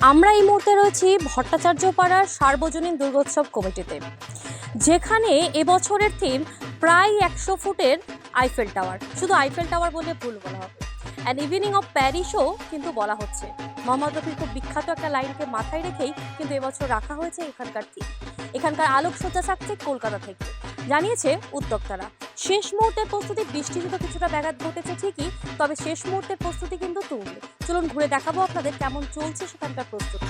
আমরা এই মুহূর্তে রয়েছি ভট্টাচার্য পাড়ার সার্বজনীন দুর্গোৎসব কমিটিতে, যেখানে এবছরের থিম প্রায় একশো ফুটের আইফেল টাওয়ার শুধু আইফেল টাওয়ার বলে ভুল বলা হবে। অ্যান্ড ইভিনিং অফ প্যারিসও কিন্তু বলা হচ্ছে। মোহাম্মদ রফির খুব বিখ্যাত একটা লাইনকে মাথায় রেখেই কিন্তু এবছর রাখা হয়েছে এখানকার থিম এখানকার আলোকসজ্জা থাকছে কলকাতা থেকে। জানিয়েছে উদ্যোক্তারা। শেষ মুহূর্তের প্রস্তুতি বৃষ্টিতে কিছুটা ব্যাঘাত ঘটেছে ঠিকই, তবে শেষ মুহূর্তের প্রস্তুতি কিন্তু তুলবে চলুন ঘুরে দেখাবো আপনাদের কেমন চলছে সেখানকার প্রস্তুতি।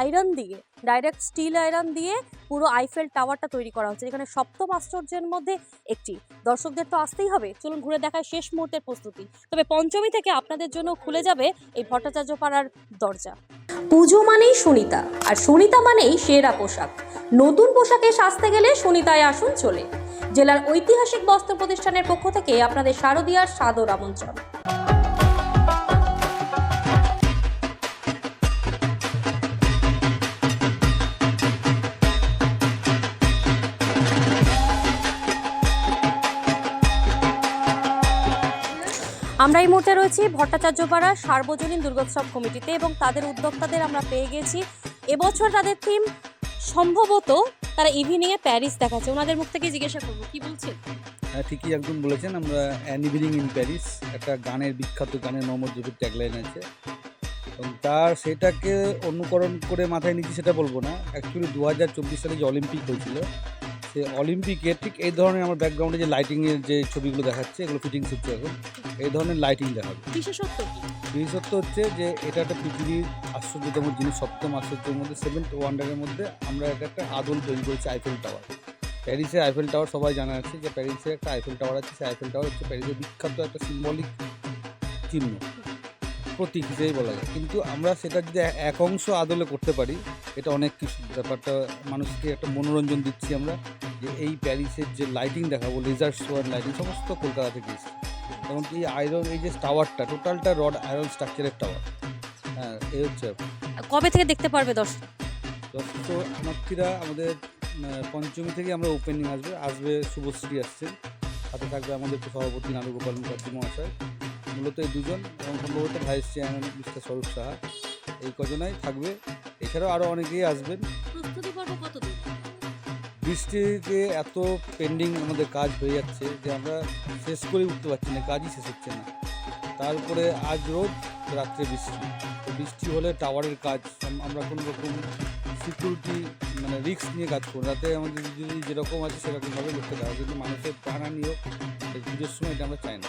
আয়রন দিয়ে, ডাইরেক্ট স্টিল আয়রন দিয়ে পুরো আইফেল টাওয়ারটা তৈরি করা হচ্ছে। যেখানে সপ্তম আশ্চর্যের মধ্যে একটি। দর্শকদের তো আসতেই হবে। চলুন ঘুরে দেখায় শেষ মুহূর্তের প্রস্তুতি। তবে পঞ্চমী থেকে আপনাদের জন্য খুলে যাবে এই ভট্টাচার্য পাড়ার দরজা। পুজো মানেই সুনিতা, আর সুনিতা মানেই সেরা পোশাক। নতুন পোশাকে সাজতে গেলে সুনিতায় আসুন চলে। জেলার ঐতিহাসিক বস্ত্র প্রতিষ্ঠানের পক্ষ থেকে আপনাদের শারদীয়ার সাদর আমন্ত্রণ। আমরা এই মুহূর্তে রয়েছি ভট্টাচার্য পাড়া সার্বজনীন দুর্গোৎসব কমিটিতে এবং তাদের উদ্যোক্তাদের আমরা পেয়ে গেছি। এবছর তাদের থিম সম্ভবত তারা ইভিনিং এ প্যারিস দেখাচ্ছে। ওনাদের মুখ থেকে জিজ্ঞাসা করব, কি বলছেন? হ্যাঁ ঠিকই একজন বলেছেন, আমরা অ্যান ইভিনিং ইন প্যারিস একটা গানের বিখ্যাত গানের মোহাম্মদ রফির ট্যাগলাইন আছে। এবং তার সেটাকে অনুকরণ করে মাথায় নিচ্ছি সেটা বলব না। অ্যাকচুয়ালি দু হাজার চব্বিশ সালে যে অলিম্পিক হয়েছিল সে অলিম্পিকে ঠিক এই ধরনের আমার ব্যাকগ্রাউন্ডে যে লাইটিংয়ের যে ছবিগুলো দেখাচ্ছে এগুলো ফিটিংস হচ্ছে এখন এই ধরনের লাইটিং দেখাবে। বিশেষত্ব বিশেষত্ব হচ্ছে যে এটা একটা পৃথিবীর আশ্চর্যতম জিনিস সপ্তম আশ্চর্যের মধ্যে সেভেন্থ ওয়ান্ডারের মধ্যে আমরা এটা একটা আদল তৈরি করেছি আইফেল টাওয়ার প্যারিসে আইফেল টাওয়ার সবাই জানা আছে যে প্যারিসে একটা আইফেল টাওয়ার আছে সেই আইফেল টাওয়ার হচ্ছে প্যারিসের বিখ্যাত একটা সিম্বলিক চিহ্ন। প্রতীক হিসেবেই বলা যায়। কিন্তু আমরা সেটা যদি এক অংশ আদলে করতে পারি এটা অনেক কিছু ব্যাপারটা মানুষকে একটা মনোরঞ্জন দিচ্ছি আমরা যে এই প্যারিসের যে লাইটিং দেখাবো লেজার শোয়ার লাইটিং সমস্ত কলকাতা থেকে এসেছে। এমনকি এই আয়রন এই যে টাওয়ারটা টোটালটা রড আয়রন স্ট্রাকচারের টাওয়ার হ্যাঁ এই হচ্ছে কবে থেকে দেখতে পারবে দর্শক? দর্শক শরণার্থীরা আমাদের পঞ্চমী থেকে আমরা ওপেনিং আসবে আসবে শুভশ্রী আসছেন। সাথে থাকবে আমাদের সভাপতি নানু নানুগোপাল মুখার্জি মহাশয়। মূলত এই দুজন এবং সম্ভবত ভাইস চেয়ারম্যান মিস্টার স্বরূপ সাহা। এই কজনাই থাকবে। এছাড়াও আরও অনেকেই আসবেন। প্রস্তুতি পর্ব কতদিন বৃষ্টিতে এত পেন্ডিং আমাদের কাজ হয়ে যাচ্ছে যে আমরা শেষ করে উঠতে পারছি না কাজই শেষ হচ্ছে না। তারপরে আজ রোদ রাত্রে বৃষ্টি। তো বৃষ্টি হলে টাওয়ারের কাজ আমরা কোনো রকম সিকিউরিটি মানে রিস্ক নিয়ে কাজ করি যাতে আমাদের যদি যেরকম আছে সেরকমভাবে করতে দেওয়া কিন্তু মানুষের হোক এই পুজোর সময় এটা আমরা চাই না।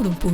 বহরমপুর